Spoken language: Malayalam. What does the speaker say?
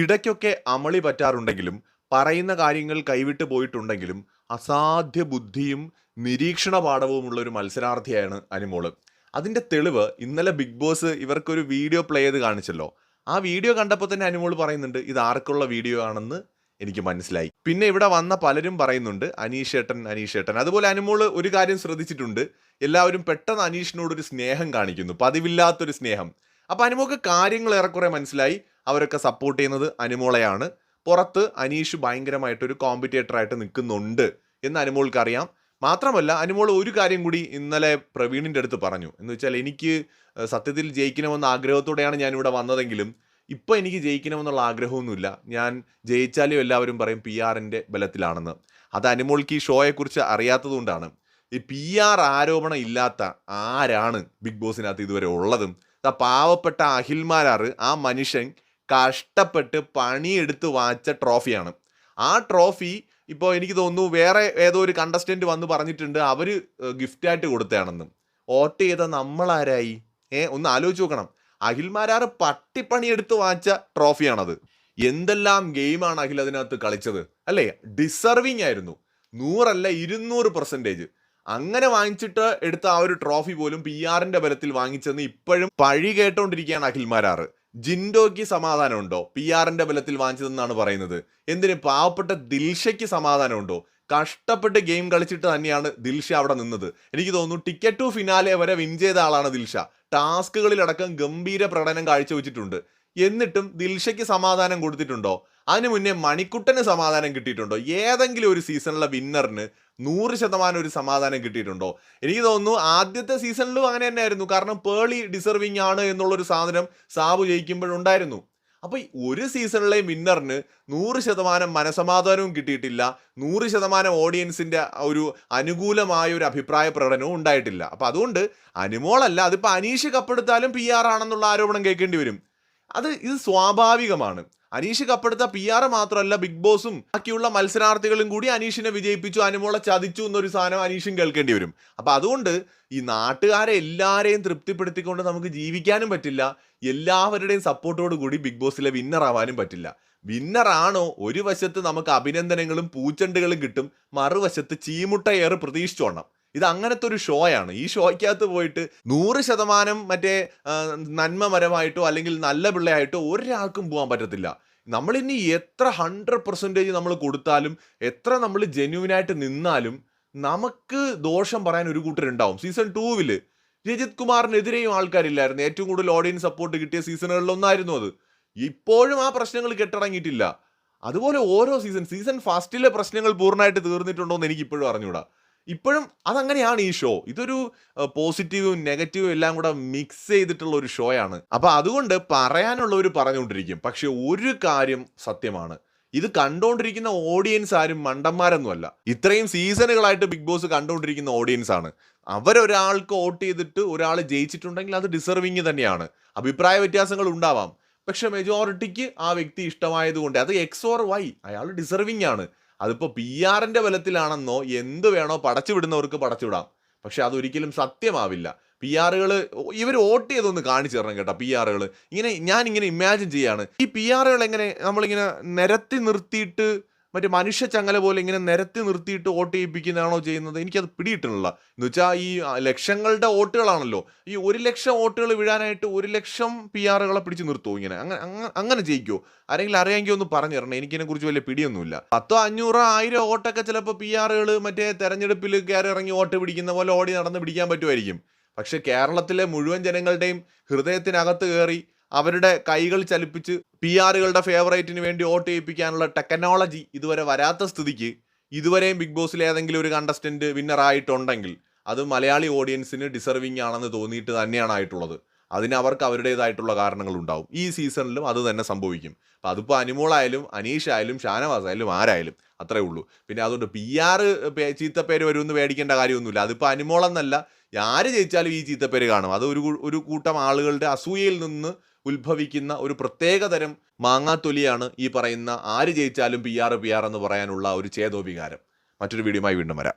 ഇടയ്ക്കൊക്കെ അമളി പറ്റാറുണ്ടെങ്കിലും പറയുന്ന കാര്യങ്ങൾ കൈവിട്ട് പോയിട്ടുണ്ടെങ്കിലും അസാധ്യ ബുദ്ധിയും നിരീക്ഷണ പാഠവുമുള്ള ഒരു മത്സരാർത്ഥിയാണ് അനുമോൾ. അതിന്റെ തെളിവ് ഇന്നലെ ബിഗ് ബോസ് ഇവർക്കൊരു വീഡിയോ പ്ലേ ചെയ്ത് കാണിച്ചല്ലോ. ആ വീഡിയോ കണ്ടപ്പോൾ തന്നെ അനുമോൾ പറയുന്നുണ്ട് ഇത് ആർക്കുള്ള വീഡിയോ ആണെന്ന് എനിക്ക് മനസ്സിലായി. പിന്നെ ഇവിടെ വന്ന പലരും പറയുന്നുണ്ട് അനീഷേട്ടൻ അനീഷേട്ടൻ അതുപോലെ അനുമോൾ ഒരു കാര്യം ശ്രദ്ധിച്ചിട്ടുണ്ട് എല്ലാവരും പെട്ടെന്ന് അനീഷിനോടൊരു സ്നേഹം കാണിക്കുന്നു പതിവില്ലാത്തൊരു സ്നേഹം. അപ്പോൾ അനുമോൾക്ക് കാര്യങ്ങൾ ഏറെക്കുറെ മനസ്സിലായി. അവരൊക്കെ സപ്പോർട്ട് ചെയ്യുന്നത് അനുമോളയാണ്. പുറത്ത് അനീഷ് ഭയങ്കരമായിട്ടൊരു കോമ്പറ്റേറ്റർ ആയിട്ട് നിൽക്കുന്നുണ്ട് എന്ന് അനുമോൾക്ക് അറിയാം മാത്രമല്ല അനുമോൾ ഒരു കാര്യം കൂടി ഇന്നലെ പ്രവീണിന്റെ അടുത്ത് പറഞ്ഞു. എന്ന് വെച്ചാൽ എനിക്ക് സത്യത്തിൽ ജയിക്കണമെന്ന ആഗ്രഹത്തോടെയാണ് ഞാനിവിടെ വന്നതെങ്കിലും ഇപ്പോൾ എനിക്ക് ജയിക്കണമെന്നുള്ള ആഗ്രഹമൊന്നുമില്ല. ഞാൻ ജയിച്ചാലും എല്ലാവരും പറയും പി ആറിന്റെ ബലത്തിലാണെന്ന്. അത് അനുമോൾക്ക് ഈ ഷോയെക്കുറിച്ച് അറിയാത്തതുകൊണ്ടാണ്. ഈ പി ആർ ആരോപണം ഇല്ലാത്ത ആരാണ് ബിഗ് ബോസിനകത്ത് ഇതുവരെ ഉള്ളതും? ആ പാവപ്പെട്ട അഖിൽമാരാറ് ആ മനുഷ്യൻ കഷ്ടപ്പെട്ട് പണിയെടുത്ത് വാങ്ങിച്ച ട്രോഫിയാണ്. ആ ട്രോഫി ഇപ്പോൾ എനിക്ക് തോന്നുന്നു വേറെ ഏതോ ഒരു കണ്ടസ്റ്റന്റ് വന്ന് പറഞ്ഞിട്ടുണ്ട്. അവർ ഗിഫ്റ്റായിട്ട് കൊടുത്തതാണെന്ന്. വോട്ട് ചെയ്ത നമ്മളാരായി? ഏ ഒന്ന് ആലോചിച്ച് നോക്കണം. അഖിൽമാരാറ് പട്ടിപ്പണിയെടുത്ത് വാങ്ങിച്ച ട്രോഫിയാണത്. എന്തെല്ലാം ഗെയിമാണ് അഖിൽ അതിനകത്ത് കളിച്ചത്? അല്ലേ? ഡിസർവിങ് ആയിരുന്നു. നൂറല്ല ഇരുന്നൂറ് പെർസെന്റേജ് അങ്ങനെ വാങ്ങിച്ചിട്ട് എടുത്ത ആ ഒരു ട്രോഫി പോലും പി ആറിന്റെ ബലത്തിൽ വാങ്ങിച്ചെന്ന് ഇപ്പോഴും പഴി കേട്ടോണ്ടിരിക്കുകയാണ് അഖിൽമാരാറ് ജിൻഡോയ്ക്ക് സമാധാനമുണ്ടോ? പി ആറിന്റെ ബലത്തിൽ വാങ്ങിച്ചതെന്നാണ് പറയുന്നത്. എന്തിന് പാവപ്പെട്ട ദിൽഷയ്ക്ക് സമാധാനമുണ്ടോ? കഷ്ടപ്പെട്ട് ഗെയിം കളിച്ചിട്ട് തന്നെയാണ് ദിൽഷ അവിടെ നിന്നത്. എനിക്ക് തോന്നുന്നു ടിക്കറ്റ് ടു ഫിനാലെ വരെ വിൻ ചെയ്ത ആളാണ് ദിൽഷ. ടാസ്കുകളിലടക്കം ഗംഭീര പ്രകടനം കാഴ്ചവെച്ചിട്ടുണ്ട്. എന്നിട്ടും ദിൽഷയ്ക്ക് സമാധാനം കൊടുത്തിട്ടുണ്ടോ? അതിനു മുന്നേ മണിക്കുട്ടന് സമാധാനം കിട്ടിയിട്ടുണ്ടോ? ഏതെങ്കിലും ഒരു സീസണിലെ വിന്നറിന് നൂറ് ശതമാനം ഒരു സമാധാനം കിട്ടിയിട്ടുണ്ടോ? എനിക്ക് തോന്നുന്നു ആദ്യത്തെ സീസണിലും അങ്ങനെ തന്നെയായിരുന്നു. കാരണം പേളി ഡിസർവിങ് ആണ് എന്നുള്ളൊരു സാധനം സാബു ജയിക്കുമ്പോഴുണ്ടായിരുന്നു. അപ്പൊ ഈ ഒരു സീസണിലെ വിന്നറിന് നൂറ് ശതമാനം മനസമാധാനവും കിട്ടിയിട്ടില്ല. നൂറ് ശതമാനം ഓഡിയൻസിന്റെ ഒരു അനുകൂലമായ ഒരു അഭിപ്രായ പ്രകടനവും ഉണ്ടായിട്ടില്ല. അപ്പോൾ അതുകൊണ്ട് അനുമോളല്ല അതിപ്പോ അനീഷ് കപ്പെടുത്താലും പി ആർ ആണെന്നുള്ള ആരോപണം കേൾക്കേണ്ടി വരും. അത് ഇത് സ്വാഭാവികമാണ്. അനീഷ് കപ്പെടുത്ത പി ആർ മാത്രമല്ല ബിഗ് ബോസും ബാക്കിയുള്ള മത്സരാർത്ഥികളും കൂടി അനീഷിനെ വിജയിപ്പിച്ചു അനുമോളെ ചതിച്ചു എന്നൊരു സാധനം അനീഷും കേൾക്കേണ്ടി വരും. അപ്പൊ അതുകൊണ്ട് ഈ നാട്ടുകാരെ എല്ലാവരെയും തൃപ്തിപ്പെടുത്തിക്കൊണ്ട് നമുക്ക് ജീവിക്കാനും പറ്റില്ല. എല്ലാവരുടെയും സപ്പോർട്ടോട് കൂടി ബിഗ് ബോസിലെ വിന്നർ ആവാനും പറ്റില്ല. വിന്നർ ആണോ? ഒരു വശത്ത് നമുക്ക് അഭിനന്ദനങ്ങളും പൂച്ചെണ്ടുകളും കിട്ടും. മറുവശത്ത് ചീമുട്ടയേറ് പ്രതീക്ഷിച്ചോണം. ഇത് അങ്ങനത്തെ ഒരു ഷോയാണ്. ഈ ഷോയ്ക്കകത്ത് പോയിട്ട് നൂറ് ശതമാനം മറ്റേ നന്മമരമായിട്ടോ അല്ലെങ്കിൽ നല്ല പിള്ളയായിട്ടോ ഒരാൾക്കും പോകാൻ പറ്റത്തില്ല. നമ്മളിനി എത്ര ഹൺഡ്രഡ് പെർസെന്റേജ് നമ്മൾ കൊടുത്താലും എത്ര നമ്മൾ ജെന്യൂനായിട്ട് നിന്നാലും നമുക്ക് ദോഷം പറയാൻ ഒരു കൂട്ടരുണ്ടാവും സീസൺ ടൂവിൽ രജിത് കുമാറിനെതിരെയും ആൾക്കാരില്ലായിരുന്നു. ഏറ്റവും കൂടുതൽ ഓഡിയൻസ് സപ്പോർട്ട് കിട്ടിയ സീസണുകളിലൊന്നായിരുന്നു അത്. ഇപ്പോഴും ആ പ്രശ്നങ്ങൾ കെട്ടടങ്ങിയിട്ടില്ല. അതുപോലെ ഓരോ സീസൺ സീസൺ ഫസ്റ്റിലെ പ്രശ്നങ്ങൾ പൂർണമായിട്ട് തീർന്നിട്ടുണ്ടോ എന്ന് എനിക്ക് ഇപ്പോഴും അറിഞ്ഞൂടാ. ഇപ്പോഴും അതങ്ങനെയാണ് ഈ ഷോ ഇതൊരു പോസിറ്റീവും നെഗറ്റീവും എല്ലാം കൂടെ മിക്സ് ചെയ്തിട്ടുള്ള ഒരു ഷോയാണ് അപ്പോൾ അതുകൊണ്ട് പറയാനുള്ളവർ പറഞ്ഞുകൊണ്ടിരിക്കും. പക്ഷെ ഒരു കാര്യം സത്യമാണ്. ഇത് കണ്ടുകൊണ്ടിരിക്കുന്ന ഓഡിയൻസ് ആരും മണ്ടന്മാരൊന്നുമല്ല ഇത്രയും സീസണുകളായിട്ട് ബിഗ് ബോസ് കണ്ടുകൊണ്ടിരിക്കുന്ന ഓഡിയൻസ് ആണ്. അവരൊരാൾക്ക് വോട്ട് ചെയ്തിട്ട് ഒരാൾ ജയിച്ചിട്ടുണ്ടെങ്കിൽ അത് ഡിസർവിങ് തന്നെയാണ്. അഭിപ്രായ വ്യത്യാസങ്ങൾ ഉണ്ടാവാം. പക്ഷെ മെജോറിറ്റിക്ക് ആ വ്യക്തി ഇഷ്ടമായതുകൊണ്ട് അത് എക്സ് ഓർ വൈ അയാൾ ഡിസർവിങ് ആണ്. അതിപ്പോ പി ആറിന്റെ ബലത്തിലാണെന്നോ എന്ത് വേണോ പടച്ചു വിടുന്നവർക്ക് പടച്ചുവിടാം പക്ഷെ അതൊരിക്കലും സത്യമാവില്ല. പി ആറുകൾ ഇവർ വോട്ട് ചെയ്തൊന്ന് കാണിച്ചു തരണം കേട്ടോ പി ആറുകൾ ഇങ്ങനെ ഞാൻ ഇങ്ങനെ ഇമാജിൻ ചെയ്യാണ്. ഈ പി ആറുകൾ എങ്ങനെ നമ്മളിങ്ങനെ നിരത്തി നിർത്തിയിട്ട് മറ്റേ മനുഷ്യ ചങ്ങല പോലെ ഇങ്ങനെ നിരത്തി നിർത്തിയിട്ട് വോട്ട് ചെയ്യിപ്പിക്കുന്നതാണോ ചെയ്യുന്നത്? എനിക്കത് പിടിയിട്ടില്ല. എന്ന് വെച്ചാൽ ഈ ലക്ഷങ്ങളുടെ വോട്ടുകളാണല്ലോ. ഈ ഒരു ലക്ഷം വോട്ടുകൾ വീഴാനായിട്ട് ഒരു ലക്ഷം പി ആറുകളെ പിടിച്ച് നിർത്തുമോ ഇങ്ങനെ? അങ്ങനെ അങ്ങനെ ജയിക്കുമോ ആരെങ്കിലും അറിയാമെങ്കിൽ ഒന്ന് പറഞ്ഞു തരണം. എനിക്കിതിനെ കുറിച്ച് വലിയ പിടിയൊന്നുമില്ല. പത്തോ അഞ്ഞൂറോ ആയിരം വോട്ടൊക്കെ ചിലപ്പോൾ പി ആറുകൾ മറ്റേ തെരഞ്ഞെടുപ്പിൽ കയറി ഇറങ്ങി വോട്ട് പിടിക്കുന്ന പോലെ ഓടി നടന്ന് പിടിക്കാൻ പറ്റുമായിരിക്കും. പക്ഷേ കേരളത്തിലെ മുഴുവൻ ജനങ്ങളുടെയും ഹൃദയത്തിനകത്ത് കയറി അവരുടെ കൈകൾ ചലിപ്പിച്ച് പി ആറുകളുടെ ഫേവറേറ്റിന് വേണ്ടി വോട്ട് ചെയ്യിപ്പിക്കാനുള്ള ടെക്നോളജി ഇതുവരെ വരാത്ത സ്ഥിതിക്ക് ഇതുവരെയും ബിഗ് ബോസിൽ ഏതെങ്കിലും ഒരു കണ്ടസ്റ്റന്റ് വിന്നർ ആയിട്ടുണ്ടെങ്കിൽ അത് മലയാളി ഓഡിയൻസിന് ഡിസർവിങ് ആണെന്ന് തോന്നിയിട്ട് തന്നെയാണ് ആയിട്ടുള്ളത്. അതിന് അവർക്ക് അവരുടേതായിട്ടുള്ള കാരണങ്ങൾ ഉണ്ടാവും ഈ സീസണിലും അത് തന്നെ സംഭവിക്കും. അപ്പം അതിപ്പോൾ അനിമോളായാലും അനീഷ് ആയാലും ഷാനവാസ് ആയാലും ആരായാലും അത്രേ ഉള്ളൂ. പിന്നെ അതുകൊണ്ട് പി ആർ ചീത്തപ്പേര് വരുമെന്ന് പേടിക്കേണ്ട കാര്യമൊന്നുമില്ല. അതിപ്പോൾ അനിമോളെന്നല്ല ആര് ജയിച്ചാലും ഈ ചീത്തപ്പേര് കാണും. അത് ഒരു ഒരു കൂട്ടം ആളുകളുടെ അസൂയയിൽ നിന്ന് ഉത്ഭവിക്കുന്ന ഒരു പ്രത്യേക തരം മാങ്ങാത്തൊലിയാണ് ഈ പറയുന്ന ആര് ജയിച്ചാലും പി ആർ പി ആർ എന്ന് പറയാനുള്ള ഒരു ചേതോവികാരം മറ്റൊരു വീഡിയോയുമായി വീണ്ടും വരാം.